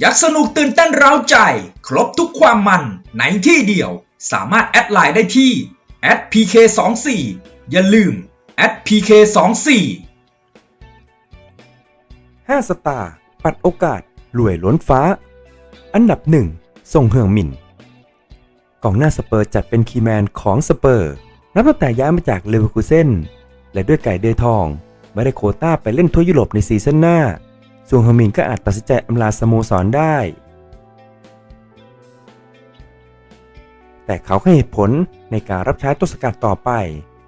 อยากสนุกตื่นเต้นเร้าใจ ครบทุกความมันในที่เดียว สามารถแอดไลน์ได้ที่ @pk24 อย่าลืม @pk24 5สตาร์ปัดโอกาสรวยล้นฟ้า อันดับหนึ่งส่งเฮืองหมินกองหน้าสเปอร์จัดเป็นคีแมนของสเปอร์ นับตั้งแต่ย้ายมาจากเลเวอร์คูเซนและด้วยไก่เดือยทอง ไม่ได้โคต้าไปเล่นทั่วยุโรปในซีซั่นหน้า ส่วนเฮอร์มินก็อาจตัดสินใจอำลาสโมสรได้ แต่เขาให้เหตุผลในการรับใช้ต้นสกัดต่อไป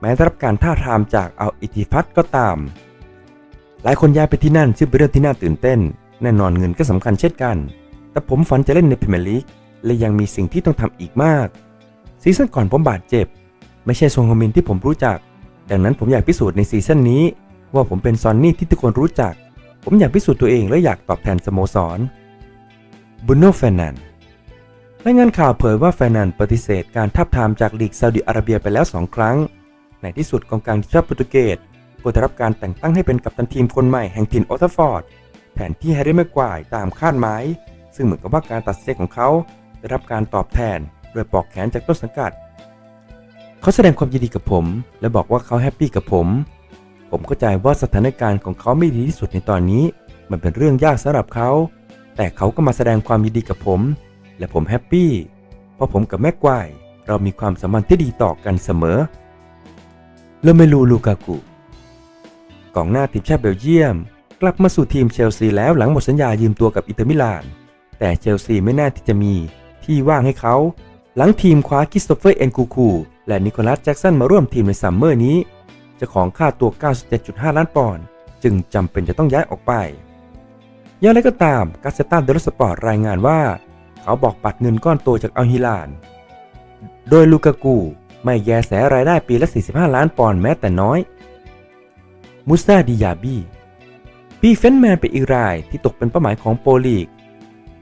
แม้ได้รับการท้าทามจากเอาอิติฟัตก็ตาม หลายคนย้ายไปที่นั่นซึ่งเป็นเรื่องที่น่าตื่นเต้น แน่นอนเงินก็สำคัญเช่นกัน แต่ผมฝันจะเล่นในพรีเมียร์ลีกและยังมีสิ่งที่ต้องทำอีกมากซีซั่นก่อนผมบาดเจ็บ ไม่ใช่ซงฮมินที่ผมรู้จัก ดังนั้นผมอยากพิสูจน์ในซีซั่นนี้ ว่าผมเป็นซอนนี่ที่ทุกคนรู้จัก ผมอยากพิสูจน์ตัวเองและอยากตอบแทนสโมสรบุนโนเฟรนันรายงานข่าวเผยว่าแฟรนันปฏิเสธการทับทามจากลีกซาอุดิอาระเบียไปแล้ว 2 ครั้ง ในที่สุดกองกลางทีมชาติโปรตุเกสก็ได้รับการแต่งตั้งให้เป็นกัปตันทีมคนใหม่แห่งถิ่นออตฟอร์ดแทนที่แฮร์รี่แม็กควายตามคาดหมาย ซึ่งเหมือนกับว่าการตัดสินของเขาได้รับการตอบแทนโดยปลอกแขนจากต้นสังกัด เขาแสดงความยินดีกับผม และบอกว่าเขาแฮปปี้กับผม ผมเข้าใจว่าสถานการณ์ของเขาไม่ดีที่สุดในตอนนี้ มันเป็นเรื่องยากสำหรับเขา แต่เขาก็มาแสดงความยินดีกับผม และผมแฮปปี้ เพราะผมกับแม็กควายเรามีความสัมพันธ์ที่ดีต่อกันเสมอเลเมลูลูกากุกองหน้าทีมชาติเบลเยียม กลับมาสู่ทีมเชลซีแล้วหลังหมดสัญญายืมตัวกับอินเตอร์มิลาน แต่เชลซีไม่น่าที่จะมีที่ว่างให้เขา หลังทีมคว้าคิสโตเฟอร์เอนกูคูและนิโคลัสแจ็กสันมาร่วมทีมในซัมเมอร์นี้ จ้าของค่าตัว 97.5 ล้านปอนด์จึงจำเป็นจะต้องย้ายออกไป อย่างไรก็ตามกาเซตันเดลสปอร์ตรายงานว่า เขาบอกปัดเงินก้อนโตจากอัลฮิลาน โดยลูกากูไม่แยแสรายได้ปีละ 45 ล้านปอนด์แม้แต่น้อยมูซาดิยาบีปีเฟนแมนเป็นอีกรายที่ตกเป็นเป้าหมายของโปลีก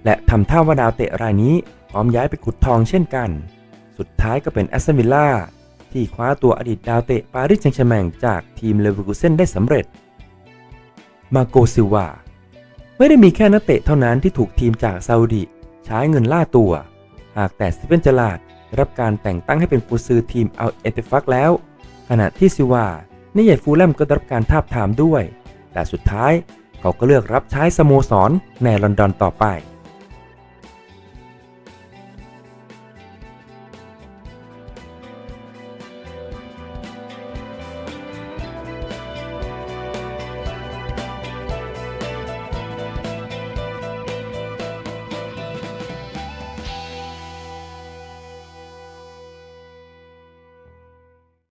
และทำท่าว่าดาวเตะรายนี้พร้อมย้ายไปขุดทองเช่นกัน สุดท้ายก็เป็นแอสตันวิลล่า ที่คว้าตัวอดีตดาวเตะปารีสแซงต์แชร์แมงจากทีมเลเวอร์คูเซนได้สำเร็จ มาโกซิวาไม่ได้มีแค่นักเตะเท่านั้นที่ถูกทีมจากซาอุดิใช้เงินล่าตัว หากแต่สเฟนจลาดรับการแต่งตั้งให้เป็นผู้ซื้อทีมเอาเอตฟักแล้ว ขณะที่ซิวาในใหญ่ฟูลแลมก็ได้รับการทาบทามด้วย แต่สุดท้ายเขาก็เลือกรับใช้สโมสรในลอนดอนต่อไป